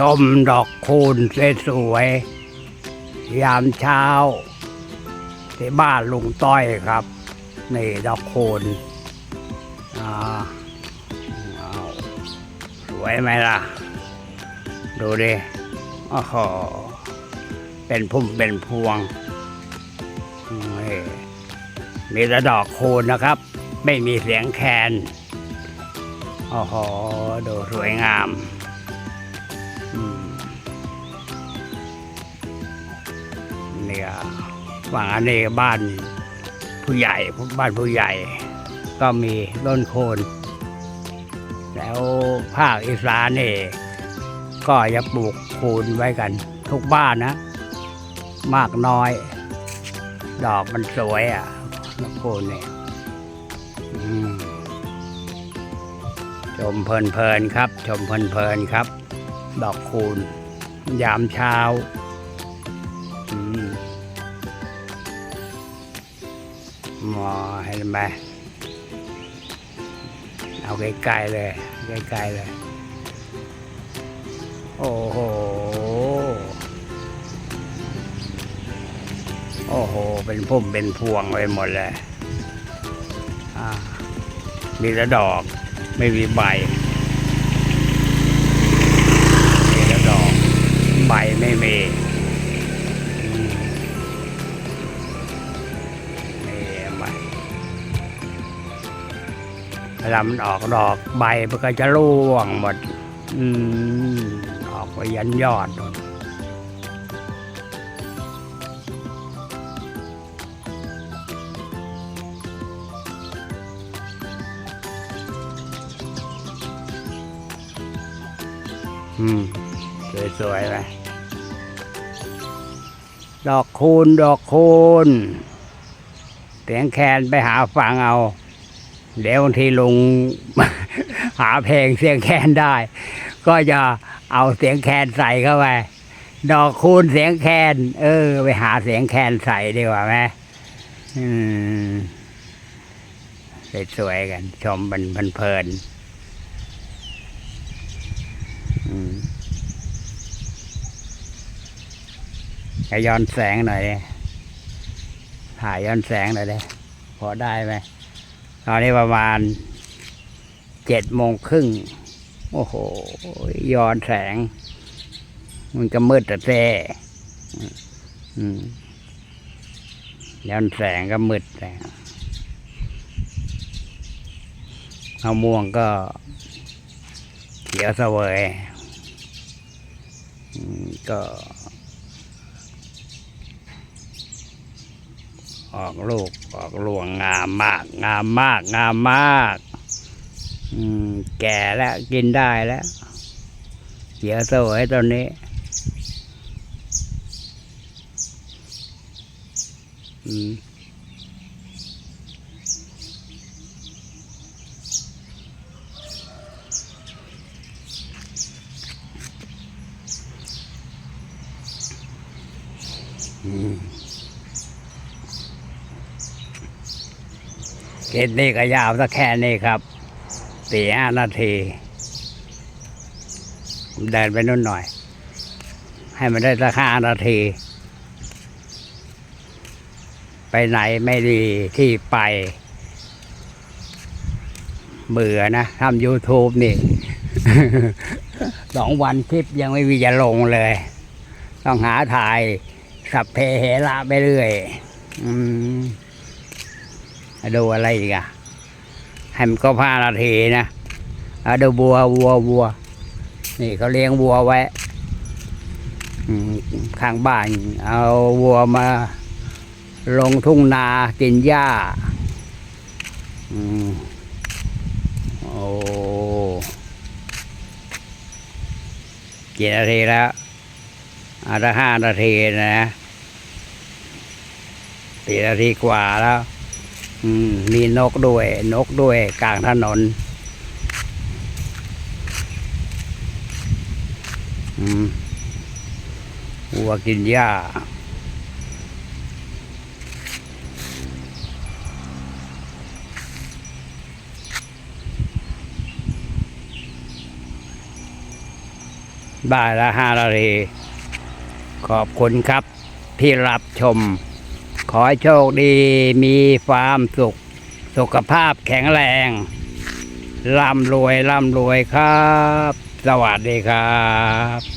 ชมดอกคูณสวยๆยามเช้า ที่บ้านลุงต้อยครับ นี่ดอกคูณอ่าเอาสวยไหมล่ะ ดูดิโอ้โหเป็นพุ่มเป็นพวงนี่มีแต่ดอกคูณนะครับ ไม่มีเสียงแคนโอ้โห ดูสวยงาม นี่ยฝั่งอันนี้บ้านผู้ใหญ่บ้านผู้ใหญ่ ก็มีต้นโคน แล้วภาคอีสานนี่ก็จะปลูกคูนไว้กัน ทุกบ้านนะ มากน้อย ดอกมันสวยอะดอกคูนเนี่ยชมเพลินๆครับ ชมเพลินๆครับ ดอกคูณยามเช้า มอเห็นไหมเอาใกล้ๆเลยใกล้ๆเลย โอ้โห โอ้โห เป็นพุ่มเป็นพวงไปหมดเลยมีแต่ดอกไม่มีใบมีแต่ดอก ใบไม่มี เวลามันออกดอกใบมันก็จะร่วงหมด อืมออกไปยันยอดนู่นอืม สวยๆไหมดอกคูณดอกคูณเสียงแคนไปหาฟังเอา เดี๋ยวบางทีลุงหาเพลงเสียงแคนได้ ก็จะเอาเสียงแคนใส่เข้าไปดอกคูณเสียงแคน เออ ไปหาเสียงแคนใส่ดีกว่าไหมอืมสวยๆกัน ชมมันเพลินย้อนแสงหน่อยดิถ่ายย้อนแสงหน่อยดิพอได้ไหม อนนี้ประมาณเจ็ดโมงครึ่ง โอ้โห ย้อนแสง มันก็มืดแต่แท้ย้อนแสงก็มืดแต่มะม่วงก็เขียวเสวยก็ ออกลูกออกรวงงามมาก งามมาก งามมากอืมแก่แล้วกินได้แล้วเขียวสวยตอนนี้ อืมอืม เกตนี่ก็ยาวสักแค่นี้ครับสี่ห้านาทีผมเดินไปนู่นหน่อย ให้มันได้สักห้านาที ไปไหนไม่ดีที่ไป เบื่อนะทำ YouTube นี่สองวันคลิปยังไม่มีจะลงเลย ต้องหาถ่าย สัพเพเหระไปเรื่อย อืม ดูอะไรอีกอะให้มันก็พานาทีนะเอาดูบัววัววัว นี่เขาเลี้ยงวัวไว้ข้างบ้าน เอาวัวมาลงทุ่งนากินหญ้าอืมโอ้กี่นาทีแล้วอาจจะห้านาทีนะสี่นาทีกว่าแล้ว มีนกด้วย นกด้วยกลางถนนอืมวัวกินหญ้าบ่ายละห้านาทีขอบคุณครับที่รับชม ขอให้โชคดีมีความสุข สุขภาพแข็งแรงร่ำรวยร่ำรวยครับ สวัสดีครับ